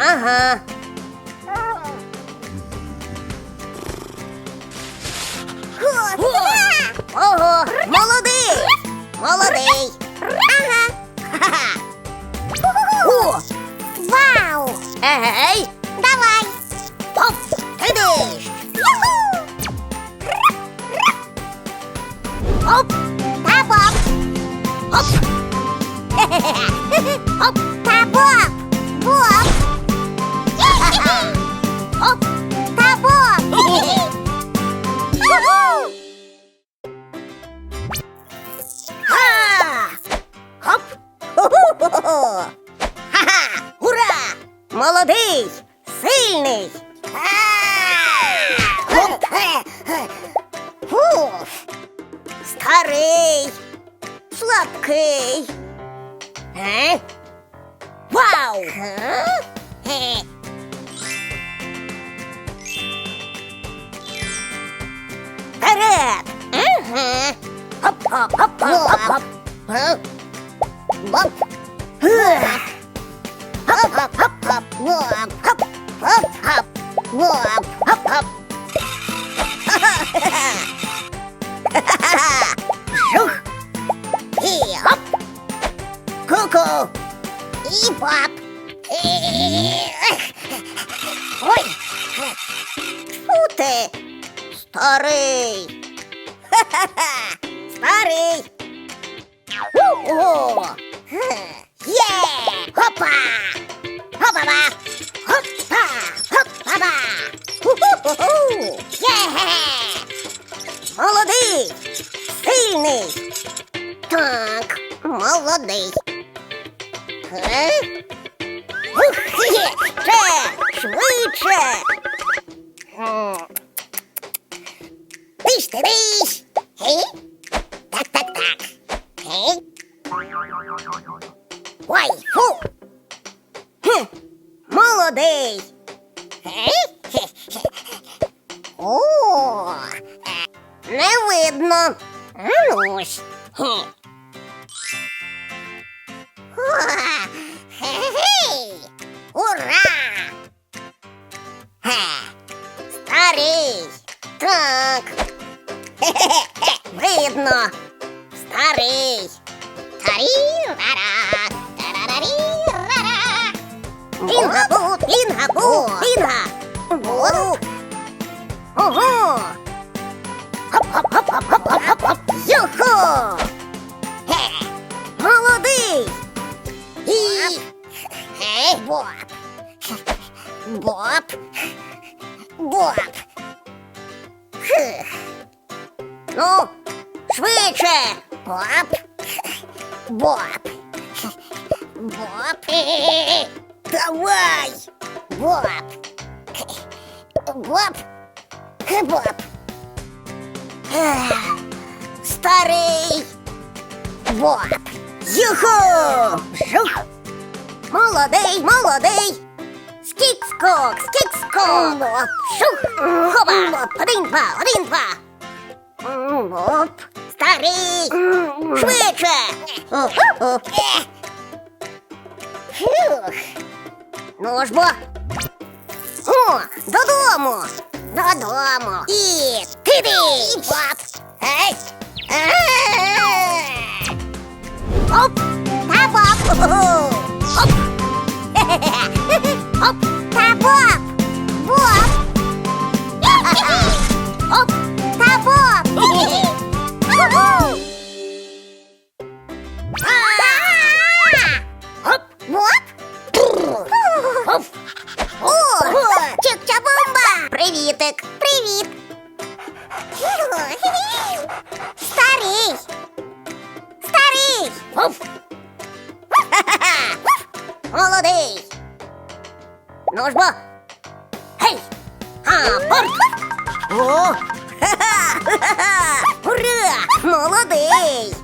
Ага. Ого, молодий! Молодий! Ага. Ха-ха! О, Вау. егей! Давай. Оп! Кидиш! Юху. Оп! Та Боб. Оп! Хе-хе-хе! Оп! Та Боб. Боб. Фу! Старий! Слабкий! Е? Вау! Хе. Вперед! Ага. Хоп-хоп-хоп-хоп-хоп! Га? Боб. Хоп-хоп-хоп-хоп! Боб. Хоп-хоп-хоп! Боб. Хоп-хоп! Жух! І Хоп! Ку-ку! І Боб. Ой. Фу ти! Старий! Ха-ха-ха! Старий! Ого! Є! Хопа! Хопа-ба! Хопа! Хопа-ба! Ху-ху-ху-ху! Є! Молодий! Сильний! Так. Молодий! Е? Ух! Ще! Швидше! Тиш ти тиш! Гей. Так, так, так. Гей. Ой, фу! Хм, молодий! Гей. О. Не видно. Ну. Ура! Ге. Старий! Так. Видно. Старий. Тарі-ра-ра. Тарарарі-ра-ра. Пінга-бу, пінга-бу, пінга. Бу. Ого. Хоп-хоп-хоп-хоп-хоп-хоп-хоп. Юху. Хе. Молодий. І. Гей, Боб. Боб. Боб. Хе. Ну, швидше. Боб. Боб. Боб. Давай. Боб. Боб. Боб. Ех, Старий. Боб. Юху! Жух! Молодий, молодий! Скік-скок, скік-скок! Шух! Хоба! Один, два, один, два! Оп! Старий! Швидше! Фух. Ну ж бо! О, додому! Додому. І киди! Боб. Ей! Eee! Нужбо. Гей! Апорт! О! Ха-ха! Ура! Молодий!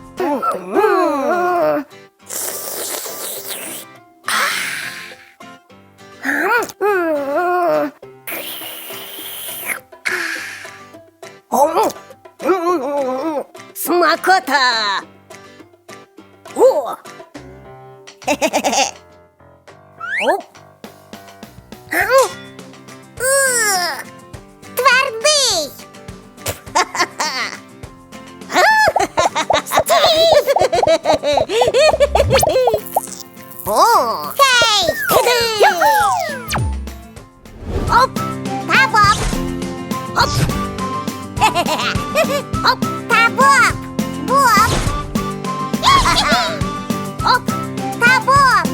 Смакота! О! Хе-хе-хе! О! Хей. Іди! Оп! Та Боб. Оп! Оп! Та Боб. Боб. Оп! Та Боб.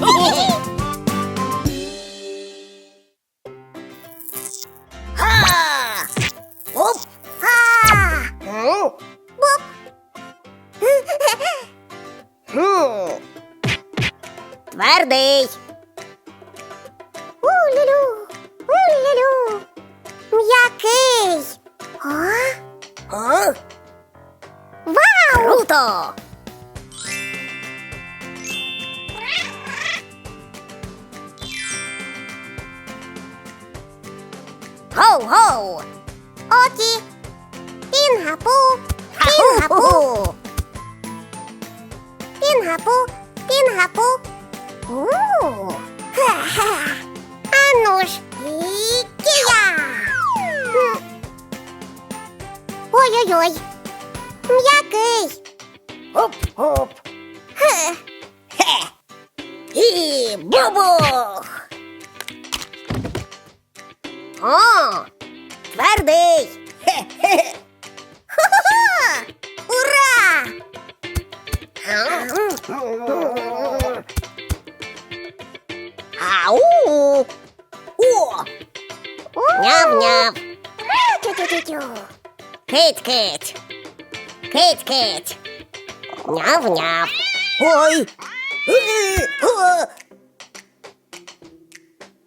Ха! Оп! А. М, Боб. м. Твердий! У-лю-лю. У-лю-лю. М'який. А? А? Вау! Круто! Гоу-гоу! Окі. Пінгапу. Пінгапу. Пінгапу. У. Ха-ха. Ану ж. М. Ой-ой-ой. М'який. Оп-оп! І бубух! О! Твердий! Хе-хе! Ура! Ау! О! Няв-няв! Тю-тю-тю-тю. Кить-кить! Кить-кить! Няв-няв! Ой!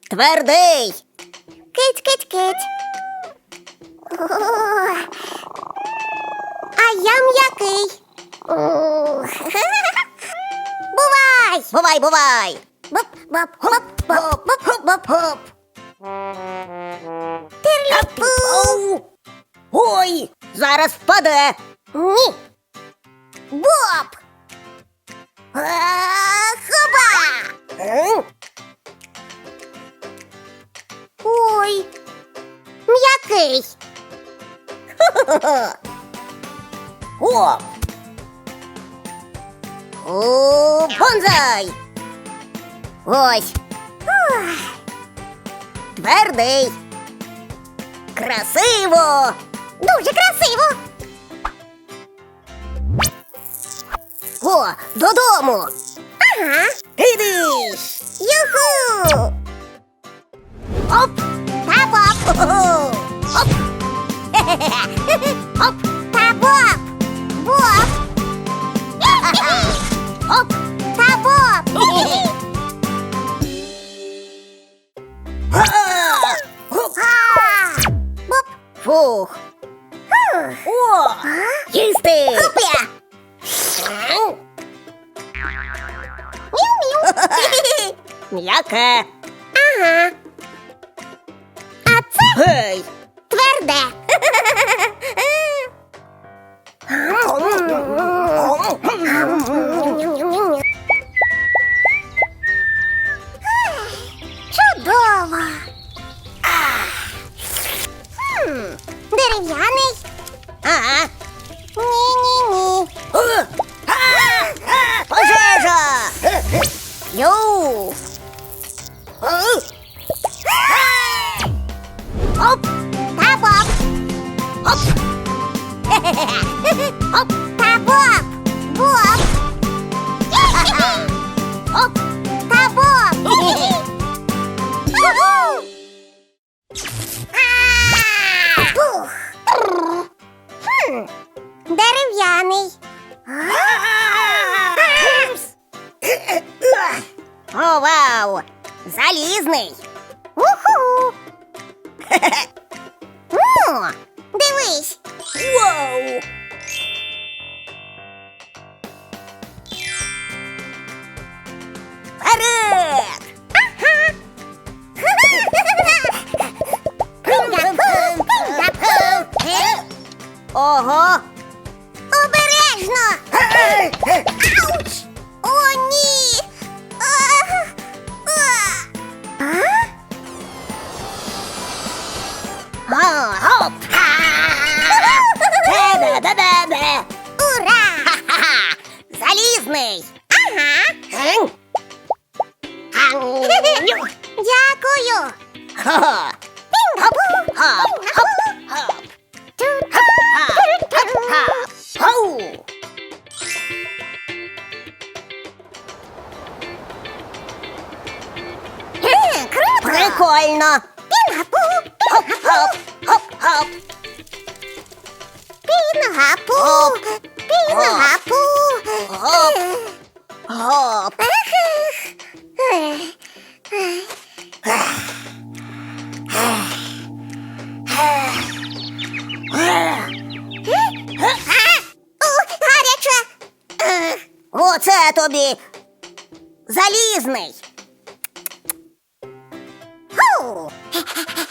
Твердий! Кить, кить, кить. А я м'який. Бувай! Бувай, бувай! Боп, боп, боп, боп, боп, боп, боп. Хоп! Тирліпу. Ау! Ой! Зараз впаде! Ні. Боп. А, Хоба. М? Ой. М'який. О! О, бонзай! Ось! Твердий! Красиво! Дуже красиво. О, додому! Ага. Іди! ж! Юху. Оп! Та боп. Хо-хо! Оп! Оп! Та боп. Оп! Та Боп. О! Їсти! Купля. М? Міу-міу. М'яке! Ага. А це Гей! тверде. Оп! Та боб. Боб. Оп! Та боб. Уху. А! Хм, Дерев'яний. О, вау! Залізний! Уху. О, дивись. Вау! Ого. Обережно! Ауч! О, ні! Ура! Залізний! Ага! Гань! Дякую! Хо-хо! Прикольно! Пінгапу. Хоп-хоп! Хоп-хоп! Пінгапу. Пінгапу. Гоп! Гоп! Е, Оце тобі! Залізний! ハハハ!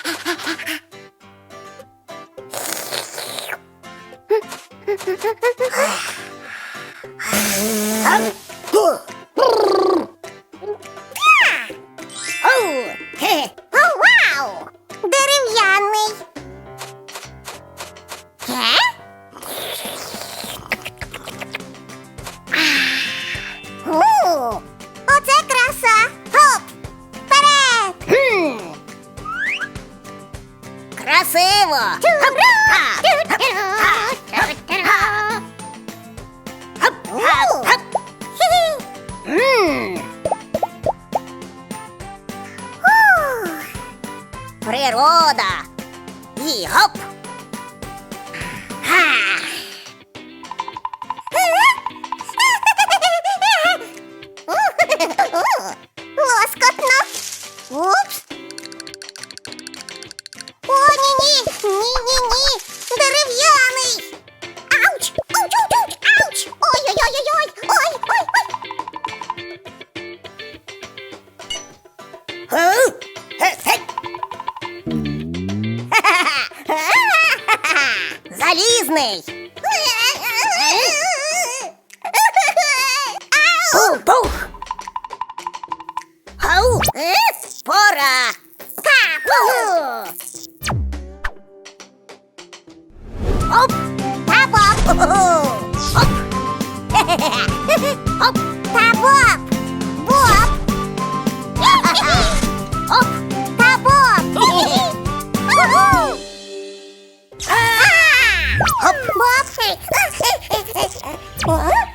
Природа! І гоп! Ха! Оп! Та-боб! Оп! Хе-хе-хе! Оп! Та-боб! Боб! Оп! Та-боб! Уху! Оп! Боб! О? Юф!